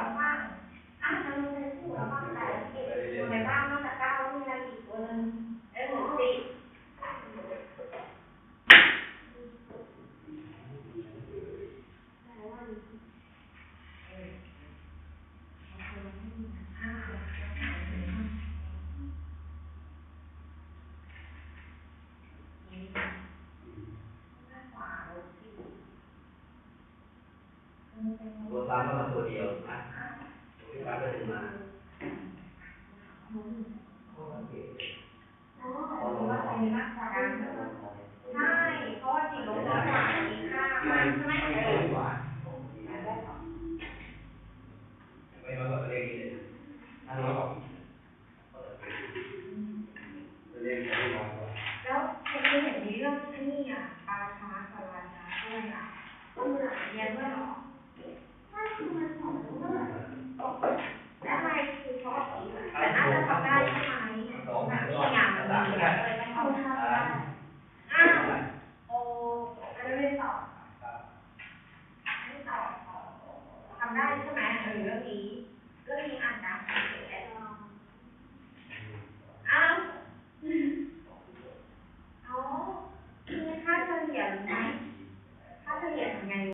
Gracias. ตัวเดียวนะพี่ปั๊บก็ดึงมาอ๋อหรือว่าอะไรนะการใช่เพราะว่าสีลงตัวกว่ามีค่ามากใช่ไหมไม่เอน้ออยกว่าไม่น้อยกว่าตัวเดียถ้าน้อกว่าตัวเลขจะไม่น้อยกว่าแล้วเคยเห็นมีเรื่องไอ้นี่อะปลาช้ากับราชาด้วยอะต้องหลักเรียนด้ว ได้ใช่ไหมเออเรื่องนี้